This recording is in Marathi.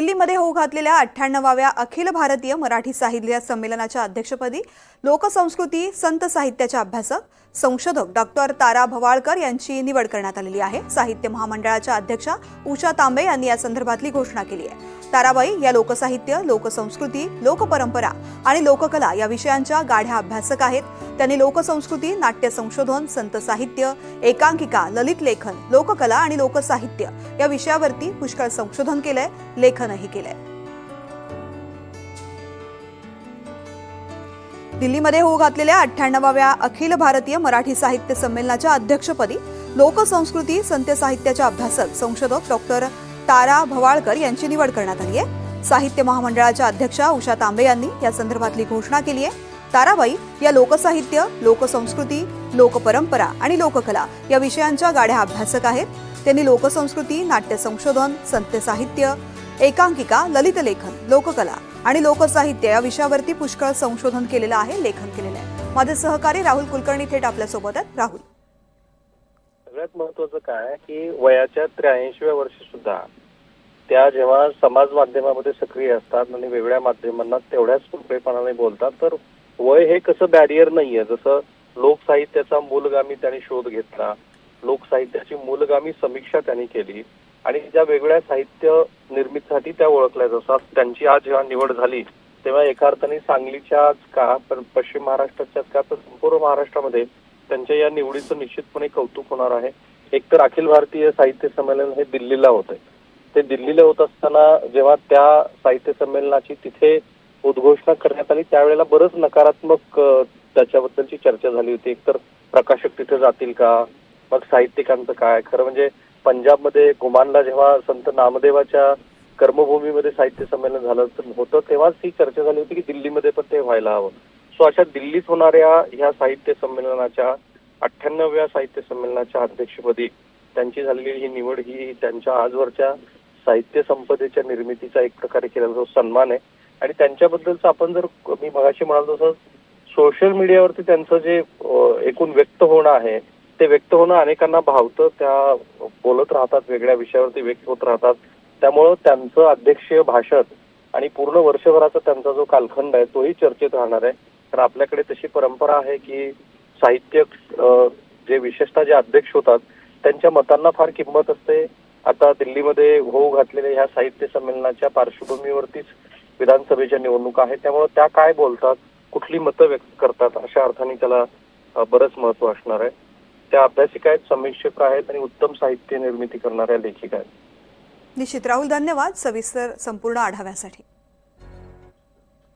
दिल्लीमध्ये होऊ घातलेल्या अठ्ठ्याण्णवाव्या अखिल भारतीय मराठी साहित्य संमेलनाच्या अध्यक्षपदी लोकसंस्कृती संत साहित्याच्या अभ्यासक संशोधक डॉक्टर तारा भवाळकर यांची निवड करण्यात आलेली आहे. साहित्य महामंडळाच्या अध्यक्षा उषा तांबे यांनी या संदर्भातली घोषणा केली आहे. ताराबाई या लोकसाहित्य लोकसंस्कृती लोकपरंपरा आणि लोककला या विषयांच्या गाढ्या अभ्यासक आहेत. त्यांनी लोकसंस्कृती नाट्य संशोधन संत साहित्य एकांकिका ललित लेखन लोककला आणि लोकसाहित्य या विषयावरती पुष्कळ संशोधन केलंय. लेखन लेखनही केलंय. दिल्लीमध्ये होऊ घातलेल्या अठ्ठ्याण्णवाव्या अखिल भारतीय मराठी साहित्य संमेलनाच्या अध्यक्षपदी लोकसंस्कृती संत साहित्याच्या अभ्यासक संशोधक डॉक्टर तारा भवाळकर यांची निवड करण्यात आली आहे. साहित्य महामंडळाच्या अध्यक्षा उषा तांबे यांनी या संदर्भातली घोषणा केली आहे. ताराबाई या लोकसाहित्य लोकसंस्कृती लोकपरंपरा आणि लोककला या विषयांच्या गाड्या अभ्यासक आहेत. त्यांनी लोकसंस्कृती नाट्य संशोधन संत साहित्य एकांकिका ललित लेखन लोककला आणि लोकसाहित्य या विषयावरती पुष्कळ संशोधन केलेलं आहे लेखन केलेलं आहे. माझे सहकारी राहुल कुलकर्णी थेट आपल्यासोबत आहेत. राहुल. सगळ्यात महत्वाचं काय की वयाच्या त्र्याऐंशीव्या वर्षी सुद्धा त्या जेव्हा समाज माध्यमामध्ये सक्रिय असतात आणि वेगळ्या माध्यमांना तेवढ्याच मोकळेपणाने बोलतात तर वय हे कसं बॅरियर नाहीये. जसं लोकसाहित्याचा मूलगामी त्यांनी शोध घेतला लोकसाहित्याची मूलगामी समीक्षा त्यांनी केली आणि ज्या वेगळ्या साहित्य निर्मितीसाठी त्या ओळखल्या जातात. त्यांची आज जेव्हा निवड झाली तेव्हा एका अर्थाने सांगलीच्याच का पश्चिम महाराष्ट्राच्याच का तर संपूर्ण महाराष्ट्रामध्ये त्यांच्या या निवडीचं निश्चितपणे कौतुक होणार आहे. एक तर अखिल भारतीय साहित्य संमेलन हे दिल्लीला होत ते दिल्लीला होत असताना जेव्हा त्या साहित्य संमेलनाची तिथे उद्घोषणा करण्यात आली त्यावेळेला बरंच नकारात्मक त्याच्याबद्दलची चर्चा झाली होती. एकतर प्रकाशक तिथे जातील का? मग साहित्यिकांचं काय? खरं म्हणजे पंजाबमध्ये गुमानला जेव्हा संत नामदेवाच्या कर्मभूमीमध्ये साहित्य संमेलन झालं तर होतं तेव्हाच ही चर्चा झाली होती की दिल्लीमध्ये पण ते व्हायला हवं. सो अशा दिल्लीत होणाऱ्या ह्या साहित्य संमेलनाच्या अठ्ठ्याण्णव्या साहित्य संमेलनाच्या अध्यक्षपदी त्यांची झालेली ही निवड ही त्यांच्या आजवरच्या साहित्य संपदेच्या निर्मितीचा एक प्रकारे केलेला जो सन्मान आहे. आणि त्यांच्याबद्दलचं आपण जर मी मगाशी म्हणालो तसं सोशल मीडियावरती त्यांचं जे एकूण व्यक्त होणं आहे ते व्यक्त होणं अनेकांना भावतं. त्या बोलत राहतात वेगळ्या विषयावरती व्यक्त होत राहतात. त्यामुळं त्यांचं अध्यक्षीय भाषण आणि पूर्ण वर्षभराचा त्यांचा जो कालखंड आहे तोही चर्चेत राहणार आहे. कारण आपल्याकडे तशी परंपरा आहे की साहित्य जे विशेषतः जे अध्यक्ष होतात त्यांच्या मतांना फार किंमत असते. आता दिल्लीमध्ये होऊ घातलेल्या ह्या साहित्य संमेलनाच्या पार्श्वभूमीवरतीच विधानसभेच्या निवडणुका आहेत. त्यामुळे त्या काय बोलतात कुठली मतं व्यक्त करतात अशा अर्थाने त्याला बरंच महत्त्व असणार आहे. त्या अभ्यासिका आहेत समीक्षक आहेत आणि उत्तम साहित्य निर्मिती करणाऱ्या लेखिका आहेत. निश्चित. राहुल धन्यवाद सविस्तर संपूर्ण आढाव्यासाठी.